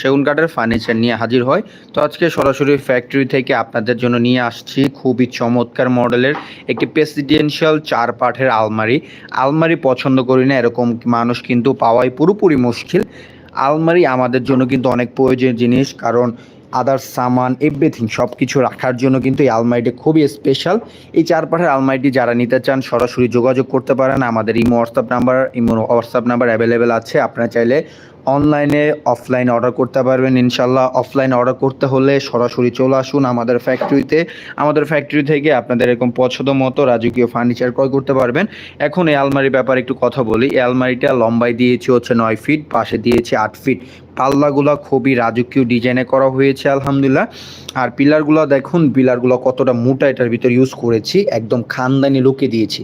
সেগুন কাঠের ফার্নিচার নিয়ে হাজির হয়। তো আজকে সরাসরি ফ্যাক্টরি থেকে আপনাদের জন্য নিয়ে আসছি খুবই চমৎকার মডেলের একটি প্রেসিডেন্সিয়াল চার পাঠের আলমারি। আলমারি পছন্দ করি না, এরকম মানুষ কিন্তু পাওয়াই পুরোপুরি মুশকিল। আলমারি আমাদের জন্য কিন্তু অনেক প্রয়োজনীয় জিনিস, কারণ আদার্স সামান এভরিথিং সব কিছু রাখার জন্য কিন্তু এই আলমারিটি খুবই স্পেশাল এই চার পাঠের আলমারিটি যারা নিতে চান, সরাসরি যোগাযোগ করতে পারেন। আমাদের imo WhatsApp number imo WhatsApp number available আছে। আপনারা চাইলে অনলাইনে অফলাইনে অর্ডার করতে পারবেন, ইনশাল্লাহ অফলাইনে অর্ডার করতে হলে সরাসরি চলে আসুন আমাদের ফ্যাক্টরিতে আমাদের ফ্যাক্টরি থেকে আপনাদের এরকম পছন্দ মতো রাজকীয় ফার্নিচার ক্রয় করতে পারবেন। এখন এই আলমারির ব্যাপারে একটু কথা বলি। এই আলমারিটা লম্বাই দিয়েছি হচ্ছে নয় ফিট পাশে দিয়েছি আট ফিট পাল্লাগুলো খুবই রাজকীয় ডিজাইনে করা হয়েছে, আলহামদুলিল্লাহ। আর পিলারগুলো দেখুন, পিলারগুলো কতটা মোটা এটার ভিতর ইউজ করেছি, একদম খানদানি লুকে দিয়েছি।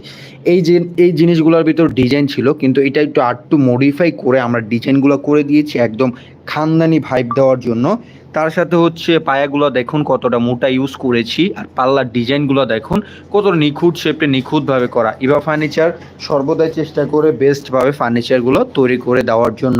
এই যে, এই জিনিসগুলোর ভিতর ডিজাইন ছিল, কিন্তু এটা একটু আরটু মডিফাই করে আমরা ডিজাইনগুলো করে দিয়েছি একদম খানদানি ভাইব দেওয়ার জন্য। তার সাথে হচ্ছে পায়াগুলো দেখুন, কতটা মোটা ইউজ করেছি। আর পাল্লার ডিজাইনগুলো দেখুন, কতটা নিখুঁত শেপে নিখুঁতভাবে করা। ইভা ফার্নিচার সর্বদাই চেষ্টা করে বেস্টভাবে ফার্নিচারগুলো তৈরি করে দেওয়ার জন্য।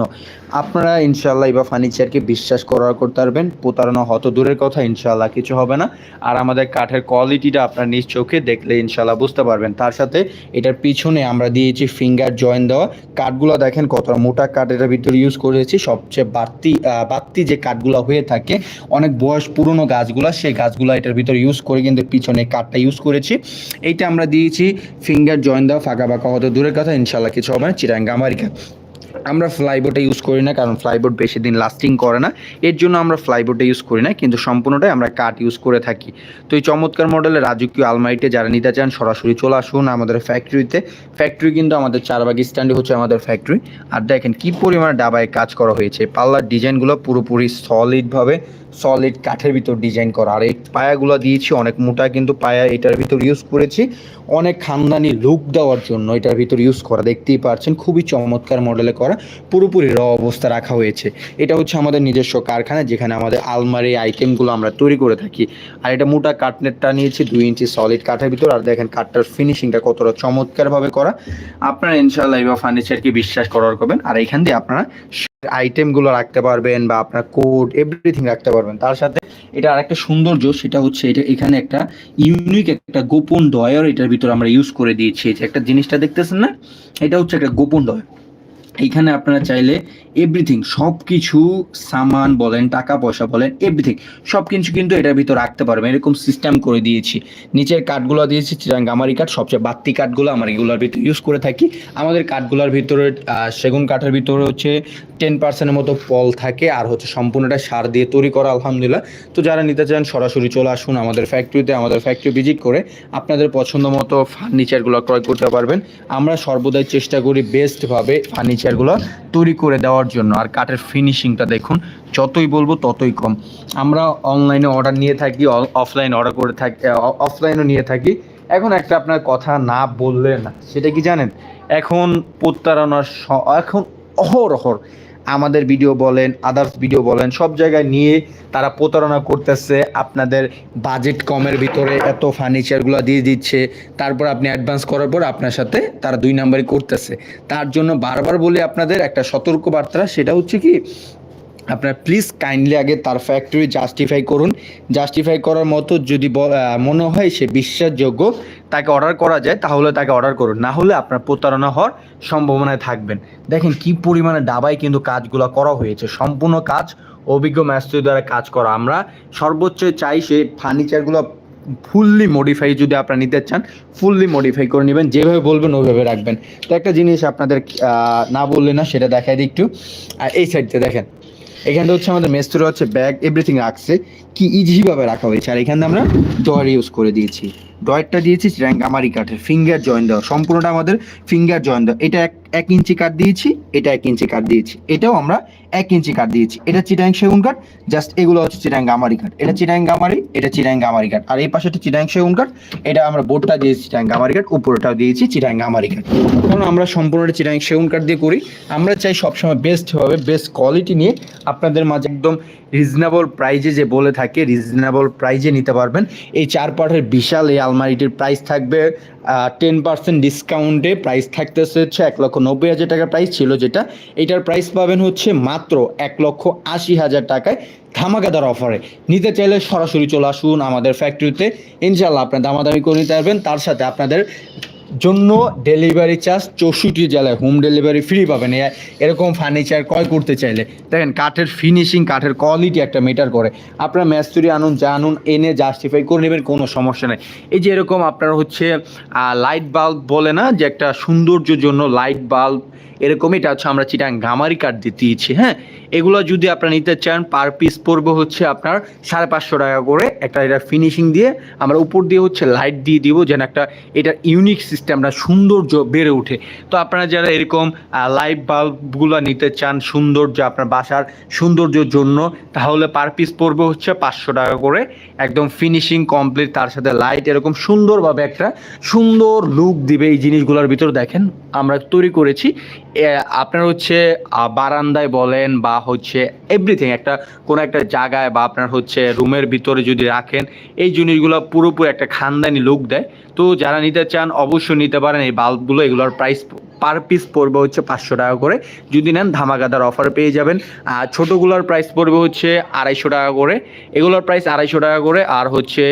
আপনারা ইনশাল্লাহ ইভা ফার্নিচারকে বিশ্বাস করার করতে পারবেন প্রতারণা হত দূরের কথা ইনশাল্লাহ কিছু হবে না। আর আমাদের কাঠের কোয়ালিটিটা আপনার নিজ চোখে দেখলে ইনশাল্লাহ বুঝতে পারবেন। তার সাথে এটার পিছনে আমরা দিয়েছি ফিঙ্গার জয়েন দেওয়া। কাঠগুলো দেখেন কতটা মোটা কাঠ এটার ভিতরে ইউজ করেছি। সবচেয়ে বাড়তি আহ, বাত্তি যে কাঠগুলো হয়ে থাকে অনেক বয়স পুরনো গাছগুলো সেই গাছগুলো এটার ভিতরে ইউজ করে কিন্তু পিছনে কাঠটা ইউজ করেছি। এইটা আমরা দিয়েছি ফিঙ্গার জয়েন দেওয়া ফাঁকা ফাঁকা হতে দূরের কথা ইনশাল্লাহ কিছু হবে না চিরাঙ্গা আমেরিকা আমরা ফ্লাইবোর্ডটা ইউজ করি না, কারণ ফ্লাইবোর্ড বেশি দিন লাস্টিং করে না। এর জন্য আমরা ফ্লাইবোর্ডে ইউজ করি না, কিন্তু সম্পূর্ণটাই আমরা কাঠ ইউজ করে থাকি। তো এই চমৎকার মডেলের রাজকীয় আলমারিতে যারা নিতে চান, সরাসরি চলে আসুন আমাদের ফ্যাক্টরিতে ফ্যাক্টরি কিন্তু আমাদের চারবাগ স্ট্যান্ডে হচ্ছে আমাদের ফ্যাক্টরি আর দেখেন কি পরিমাণে ডাবায় কাজ করা হয়েছে। পাল্লার ডিজাইনগুলো পুরোপুরি সলিডভাবে সলিড কাঠের ভিতর ডিজাইন করা। আর এই পায়াগুলো দিয়েছি, অনেক মোটা কিন্তু পায়া এটার ভিতর ইউজ করেছি। অনেক খানদানি লুক দেওয়ার জন্য এটার ভিতর ইউজ করা। দেখতেই পারছেন, খুবই চমৎকার মডেলে করা। পুরোপুরি র অবস্থা রাখা হয়েছে। এটা হচ্ছে আমাদের নিজস্ব কারখানা, যেখানে আমাদের আলমারি আইটেমগুলো আমরা তৈরি করে থাকি। আর এটা মোটা কাঠনেটটা নিয়েছি, দুই ইঞ্চি সলিড কাঠের ভিতর। আর দেখেন কাঠটার ফিনিশিংটা কতটা চমৎকারভাবে করা। আপনারা ইনশাল্লাহ এবার ফার্নিচারকে বিশ্বাস করার করবেন। আর এখান দিয়ে আপনারা আইটেমগুলো রাখতে পারবেন বা আপনার কোড এভরিথিং রাখতে পারবেন। তার সাথে এটা আরেকটা সৌন্দর্য, সেটা হচ্ছে এটা এখানে একটা ইউনিক একটা গোপন ডয়ার এটার ভিতর আমরা ইউজ করে দিয়েছি। একটা জিনিসটা দেখতেছেন না? এটা হচ্ছে একটা গোপন ডয়ার এইখানে আপনারা চাইলে এভরিথিং সব কিছু সামান বলেন, টাকা পয়সা বলেন এভরিথিং সব কিছু কিন্তু এটার ভিতর রাখতে পারবেন। এরকম সিস্টেম করে দিয়েছি। নিচের কাঠগুলো দিয়েছি গামারি কাঠ সবচেয়ে বাত্তি কাঠগুলো আমরা এগুলোর ভিতরে ইউজ করে থাকি। আমাদের কাঠগুলোর ভিতরে সেগুন কাঠের ভিতরে হচ্ছে টেন পার্সেন্টের মতো পল থাকে আর হচ্ছে সম্পূর্ণটা সার দিয়ে তৈরি করা, আলহামদুলিল্লাহ। তো যারা নিতে চান, সরাসরি চলে আসুন আমাদের ফ্যাক্টরিতে আমাদের ফ্যাক্টরি ভিজিট করে আপনাদের পছন্দ মতো ফার্নিচারগুলো ক্রয় করতে পারবেন। আমরা সর্বদাই চেষ্টা করি বেস্টভাবে ফার্নিচারগুলো তৈরি করে দেওয়ার জন্য। আর কাঠের ফিনিশিংটা দেখুন, যতই বলব ততই কম। আমরা অনলাইনে অর্ডার নিয়ে থাকি অফলাইন অর্ডার করে থাকি অফলাইনও নিয়ে থাকি। এখন একটা আপনার কথা না বললে না, সেটা কি জানেন? এখন প্রত্যারণার এখন অহর অহরহর আমাদের ভিডিও বলেন আদার্স ভিডিও বলেন, সব জায়গায় নিয়ে তারা প্রতারণা করতেছে। আপনাদের বাজেট কমের ভিতরে এত ফার্নিচারগুলো দিয়ে দিচ্ছে। তারপর আপনি অ্যাডভান্স করার পর আপনার সাথে তারা দুই নাম্বারই করতেছে। তার জন্য বারবার বলে আপনাদের একটা সতর্ক বার্তা সেটা হচ্ছে কি আপনার প্লিজ কাইন্ডলি আগে তার ফ্যাক্টরি জাস্টিফাই করুন। জাস্টিফাই করার মতো যদি মনে হয় সে বিশ্বাসযোগ্য, তাকে অর্ডার করা যায়, তাহলে তাকে অর্ডার করুন। না হলে আপনার প্রতারণা হওয়ার সম্ভাবনায় থাকবেন দেখেন কি পরিমাণে দাবায় কিন্তু কাজগুলো করা হয়েছে। সম্পূর্ণ কাজ অভিজ্ঞ ম্যাস্ট্রি দ্বারা কাজ করা। আমরা সর্বোচ্চ চাই সে ফার্নিচারগুলো ফুললি মডিফাই যদি আপনারা নিতে চান ফুললি মডিফাই করে নেবেন। যেভাবে বলবেন, ওইভাবে রাখবেন। তো একটা জিনিস আপনাদের না বললে না, সেটা দেখাই দিই একটু। আর এই সাইডতে দেখেন। এখানটা হচ্ছে আমাদের মেস্তুরা হচ্ছে ব্যাগ এভরিথিং রাখছে। কি ইজিভাবে রাখা হয়েছে। আর এখানে আমরা ডয়ার ইউজ করে দিয়েছি। ডয়ারটা দিয়েছি আমারি কাঠের ফিঙ্গার জয়েন দেওয়া, সম্পূর্ণটা আমাদের ফিঙ্গার জয়েন দেওয়া। এটা এক এক ইঞ্চি কাঠ দিয়েছি, এটা এক ইঞ্চি কাঠ দিয়েছি, এটাও আমরা এক ইঞ্চি কাঠ দিয়েছি। এটা চিটাং সেগুন কাঠ জাস্ট এগুলো হচ্ছে চিটাং গামারি কাঠ। এটা চিটাং গামারি এটা চিটাং গামারি কাঠ। আর এই পাশেটা চিটাং সেগুন কাঠ, এটা আমরা বোর্ডটা দিয়েছি চিটাং গামারি কাঠ, উপরটাও দিয়েছি চিটাং গামারি কাঠ। কারণ আমরা সম্পূর্ণটা চিটাং সেগুন কাঠ দিয়ে করি। আমরা চাই সবসময় বেস্ট হবে বেস্ট কোয়ালিটি নিয়ে আপনাদের মাঝে একদম রিজনেবল প্রাইজে যে বলে থাকে রিজনেবল প্রাইজে নিতে পারবেন। এই চার পাটের বিশাল এই আলমারিটির প্রাইস থাকবে টেন পার্সেন্ট ডিসকাউন্টে প্রাইস থাকতেছে হচ্ছে এক লক্ষ নব্বই হাজার টাকার প্রাইস ছিল যেটা। এটার প্রাইস পাবেন হচ্ছে মাত্র এক লক্ষ আশি হাজার টাকায় ধামাকাদার অফারে নিতে চাইলে সরাসরি চলে আসুন আমাদের ফ্যাক্টরিতে ইনশাল্লাহ আপনার দামাদামি করে নিতে পারবেন। তার সাথে আপনাদের জন্য ডেলিভারি চার্জ চৌষট্টি জেলায়। হোম ডেলিভারি ফ্রি পাবেন। এরকম ফার্নিচার ক্রয় করতে চাইলে। দেখেন, কাঠের ফিনিশিং কাঠের কোয়ালিটি একটা মেটার করে। আপনার ম্যাস্তুরি আনুন, যা আনুন, এনে জাস্টিফাই করে নেবেন, কোনো সমস্যা নেই। এই যে এরকম আপনার হচ্ছে লাইট বাল্ব বলে না, যে একটা সৌন্দর্যের জন্য লাইট বাল্ব এরকমই এটা হচ্ছে আমরা চিটাং গামারি কাঠ দিয়ে দিয়েছি হ্যাঁ? এগুলো যদি আপনারা নিতে চান পার পিস পড়বে হচ্ছে আপনার সাড়ে পাঁচশো টাকা করে। একটা এটা ফিনিশিং দিয়ে আমরা উপর দিয়ে হচ্ছে লাইট দিয়ে দিব যেন একটা এটার ইউনিক সিস্টেমটা সৌন্দর্য বেড়ে ওঠে। তো আপনারা যারা এরকম লাইট বাল্বগুলো নিতে চান সৌন্দর্য আপনার বাসার সৌন্দর্যের জন্য, তাহলে পার পিস পড়বে হচ্ছে পাঁচশো টাকা করে। একদম ফিনিশিং কমপ্লিট তার সাথে লাইট এরকম সুন্দরভাবে একটা সুন্দর লুক দিবে এই জিনিসগুলোর ভিতর। দেখেন, আমরা তৈরি করেছি আপনার হচ্ছে বারান্দায় বলেন বা হচ্ছে এভরিথিং একটা, কোনো একটা জায়গায় বা আপনার হচ্ছে রুমের ভিতরে যদি রাখেন, এই জিনিসগুলো পুরোপুরি একটা খানদানি লুক দেয়। তো যারা নিতে চান, অবশ্যই নিতে পারেন। এই বাল্বগুলো এগুলোর প্রাইস পার পিস পড়বে হচ্ছে পাঁচশো টাকা করে। যদি নেন, ধামাকাদার অফার পেয়ে যাবেন। আর ছোটোগুলোর প্রাইস পড়বে হচ্ছে আড়াইশো টাকা করে। এগুলোর প্রাইস আড়াইশো টাকা করে। আর হচ্ছে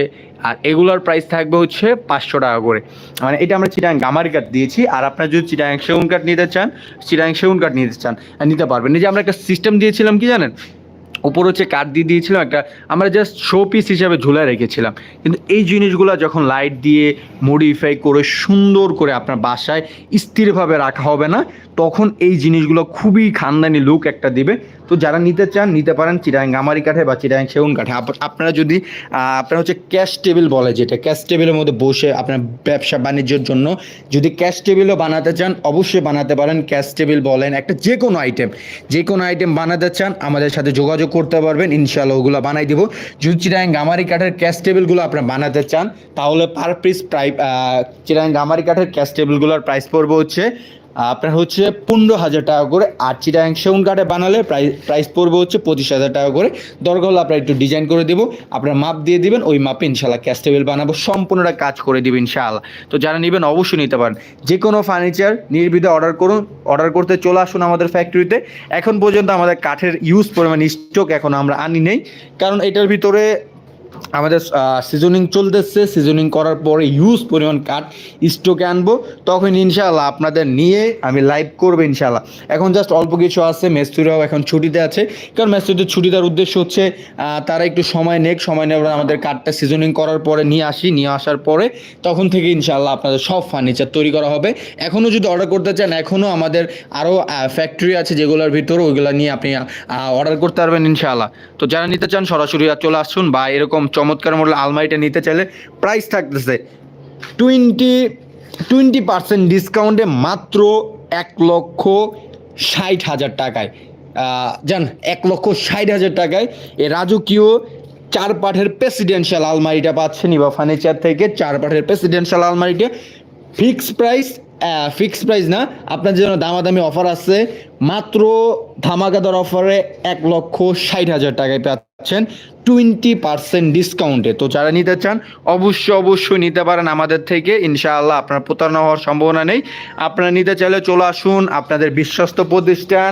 আর এগুলোর প্রাইস থাকবে হচ্ছে পাঁচশো টাকা করে। মানে এটা আমরা চিটাং গামারি কাঠ দিয়েছি, আর আপনার যদি চিটাং সেগুন কাঠ নিতে চান, চিটাং সেগুন কাঠ নিতে চান, নিতে পারবেন। এই যে আমরা একটা সিস্টেম দিয়েছিলাম কি জানেন? উপর হচ্ছে কাঠ দিয়ে দিয়েছিলাম একটা, আমরা জাস্ট শো পিস হিসাবে ঝুলায় রেখেছিলাম। কিন্তু এই জিনিসগুলো যখন লাইট দিয়ে মডিফাই করে সুন্দর করে আপনার বাসায় স্থিরভাবে রাখা হবে না তখন এই জিনিসগুলো খুবই খানদানি লুক একটা দিবে। তো যারা নিতে চান, নিতে পারেন চিরাং গামারি কাঠে বা চিরাং সেগুন কাঠে। আপনারা যদি আপনার হচ্ছে ক্যাশ টেবিল বলে যেটা। ক্যাশ টেবিলের মধ্যে বসে আপনার ব্যবসা বাণিজ্যের জন্য যদি ক্যাশ টেবিলও বানাতে চান, অবশ্যই বানাতে পারেন। ক্যাশ টেবিল বলেন একটা যে কোনো আইটেম যে কোনো আইটেম বানাতে চান, আমাদের সাথে যোগাযোগ করতে পারবেন। ইনশাল্লাহ ওগুলো বানাই দিব। যদি চিরাং গামারি কাঠের ক্যাশ টেবিলগুলো আপনারা বানাতে চান, তাহলে পার পিস প্রাই চিরাং গামারি কাঠের ক্যাশ টেবিলগুলোর প্রাইস পড়বে হচ্ছে আপনার হচ্ছে পনেরো হাজার টাকা করে আর চিটাং সেগুন কাঠে বানালে প্রাইস প্রাইস পড়বে হচ্ছে পঁচিশ হাজার টাকা করে। দরকার হলে আপনার একটু ডিজাইন করে দেবো। আপনার মাপ দিয়ে দিবেন, ওই মাপে ইনশাল্লাহ ক্যাশ টেবিল বানাবো, সম্পূর্ণটা কাজ করে দিবেন ইনশাআল্লাহ। তো যারা নেবেন অবশ্যই নিতে পারেন। যে কোনো ফার্নিচার নির্বিধে অর্ডার করুন অর্ডার করতে চলে আসুন আমাদের ফ্যাক্টরিতে এখন পর্যন্ত আমাদের কাঠের ইউজ পরিমাণ স্টক এখন আমরা আনি নেই। কারণ এটার ভিতরে আমাদের সিজনিং চলতেছে। সিজনিং করার পরে ইউজ পরিমাণ কাঠ স্টকে আনব। তখন ইনশাআল্লাহ আপনাদের নিয়ে আমি লাইভ করব ইনশাআল্লাহ। এখন জাস্ট অল্প কিছু আছে মেস্তুরাও এখন ছুটিতে আছে। কারণ মেস্তুরিদের ছুটি দেওয়ার উদ্দেশ্য হচ্ছে তারা একটু সময় নেক, সময় নেওয়ার আমাদের কাঠটা সিজনিং করার পরে নিয়ে আসি। নিয়ে আসার পরে তখন থেকে ইনশাআল্লাহ আপনাদের সব ফার্নিচার তৈরি করা হবে। এখনও যদি অর্ডার করতে চান, এখনও আমাদের আরও ফ্যাক্টরি আছে যেগুলোর ভিতরে ওইগুলো নিয়ে আপনি অর্ডার করতে পারবেন ইনশাআল্লাহ। তো যারা নিতে চান, সরাসরি চলে আসুন বা এরকম চমৎকার মডেল আলমারিটা নিতে চাইলে প্রাইস থাকতেছে টোয়েন্টি টোয়েন্টি পার্সেন্ট ডিসকাউন্টে মাত্র এক লক্ষ ষাট হাজার টাকায়। জান, এক লক্ষ ষাট হাজার টাকায় এ রাজকীয় চার পাঠের প্রেসিডেন্সিয়াল আলমারিটা পাচ্ছেন ইবা ফার্নিচার থেকে। চার পাঠের প্রেসিডেন্সিয়াল আলমারিটা ফিক্স প্রাইস ফিক্স প্রাইস না। আপনার জন্য দামাদামি অফার আছে। মাত্র ধামাকাদার অফারে এক লক্ষ ষাট হাজার টাকায় পাচ্ছেন। টোয়েন্টি পার্সেন্ট ডিসকাউন্টে তো যারা নিতে চান, অবশ্যই অবশ্যই নিতে পারেন আমাদের থেকে। ইনশাআল্লাহ আপনার প্রতারণা হওয়ার সম্ভাবনা নেই। আপনারা নিতে চাইলে চলে আসুন আপনাদের বিশ্বস্ত প্রতিষ্ঠান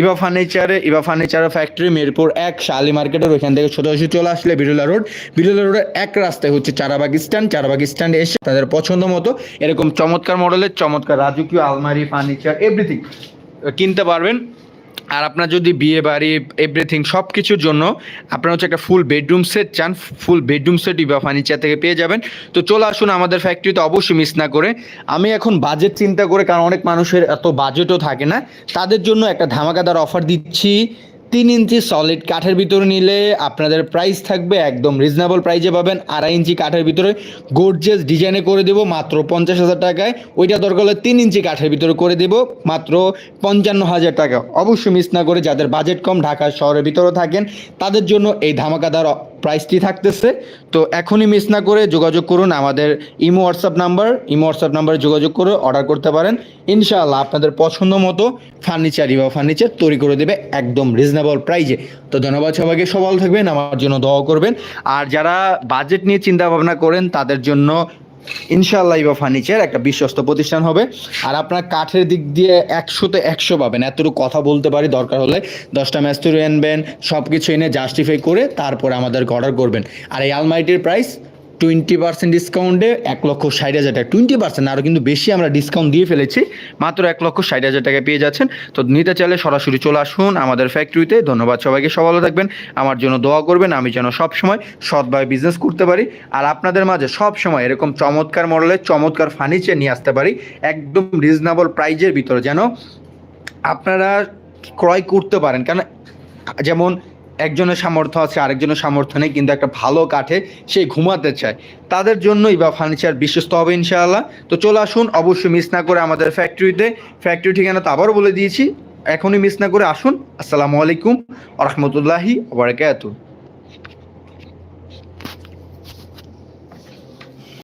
ইভা ফার্নিচারে, ইভা ফার্নিচার ফ্যাক্টরি মিরপুর এক, শালি মার্কেটের ওইখান থেকে সোজাসুজি চলে আসলে বিরুলা রোড। বিরুলা রোডের এক রাস্তায় হচ্ছে চারাবাগ স্ট্যান্ড চারাবাগ স্ট্যান্ডে এসে তাদের পছন্দ মতো এরকম চমৎকার মডেলের চমৎকার রাজকীয় আলমারি ফার্নিচার এভরিথিং কিনতে পারবেন। আর আপনার যদি বিয়ে বাড়ি এভরিথিং সব কিছুর জন্য আপনার হচ্ছে একটা ফুল বেডরুম সেট চান ফুল বেডরুম সেট বা ফার্নিচার থেকে পেয়ে যাবেন। তো চলে আসুন আমাদের ফ্যাক্টরিতে অবশ্যই মিস না করে। আমি এখন বাজেট চিন্তা করে, কারণ অনেক মানুষের এত বাজেটও থাকে না, তাদের জন্য একটা ধামাকাদার অফার দিচ্ছি। তিন ইঞ্চি সলিড কাঠের ভিতরে নিলে আপনাদের প্রাইস থাকবে একদম রিজনেবল প্রাইসে পাবেন। আড়াই ইঞ্চি কাঠের ভিতরে গোর্জেস ডিজাইনে করে দেবো, মাত্র পঞ্চাশ হাজার টাকায়। ওইটা দরকার হলে তিন ইঞ্চি কাঠের ভিতরে করে দেবো, মাত্র পঞ্চান্ন হাজার টাকা। অবশ্যই মিস না করে যাদের বাজেট কম ঢাকা শহরের ভিতরে থাকেন, তাদের জন্য এই ধামাকাদার প্রাইসটি থাকতেছে। তো এখনই মিস না করে যোগাযোগ করুন আমাদের imo WhatsApp number imo WhatsApp নাম্বারে যোগাযোগ করে অর্ডার করতে পারেন। ইনশাআল্লাহ আপনাদের পছন্দ মতো ফার্নিচার ইভা ফার্নিচার তৈরি করে দেবে একদম রিজনেবল প্রাইজে তো ধন্যবাদ সবাইকে সবাল থাকবেন, আমার জন্য দোয়া করবেন। আর যারা বাজেট নিয়ে চিন্তা ভাবনা করেন, তাদের জন্য ইনশাআল্লাহ ইবা ফার্নিচার একটা বিশ্বস্ত প্রতিষ্ঠান হবে। আর আপনার কাঠের দিক দিয়ে একশোতে একশো পাবেন। এতটুকু কথা বলতে পারি, দরকার হলে দশটা ম্যাস্তুরি আনবেন সব কিছু এনে জাস্টিফাই করে তারপরে আমাদেরকে অর্ডার করবেন। আর এই আলমারিটির প্রাইস টোয়েন্টি পার্সেন্ট ডিসকাউন্টে এক লক্ষ ষাট হাজার টাকা। টোয়েন্টি পার্সেন্ট আরও কিন্তু বেশি আমরা ডিসকাউন্ট দিয়ে ফেলেছি। মাত্র এক লক্ষ ষাট হাজার টাকা পেয়ে যাচ্ছেন। তো নিতে চাইলে সরাসরি চলে আসুন আমাদের ফ্যাক্টরিতে ধন্যবাদ সবাইকে সব ভালো থাকবেন। আমার জন্য দোয়া করবেন, আমি যেন সব সময় সৎভাবে বিজনেস করতে পারি। আর আপনাদের মাঝে সব সময় এরকম চমৎকার মডেলের, চমৎকার ফার্নিচার নিয়ে আসতে পারি। একদম রিজনেবল প্রাইজের ভিতরে যেন আপনারা ক্রয় করতে পারেন। কারণ যেমন একজনের সামর্থ্য আছে, আরেকজনের সামর্থ্য নেই, কিন্তু একটা ভালো কাঠে সে ঘুমাতে চায়। তাদের জন্যই বা ফার্নিচার বিশ্বস্ত হবে ইনশাআল্লাহ। তো চলে আসুন, অবশ্যই মিস না করে আমাদের ফ্যাক্টরিতে ফ্যাক্টরি ঠিকানা তো আবারও বলে দিয়েছি। এখনই মিস না করে আসুন। আসসালামু আলাইকুম রহমতুল্লাহি ওবরাকাতুহ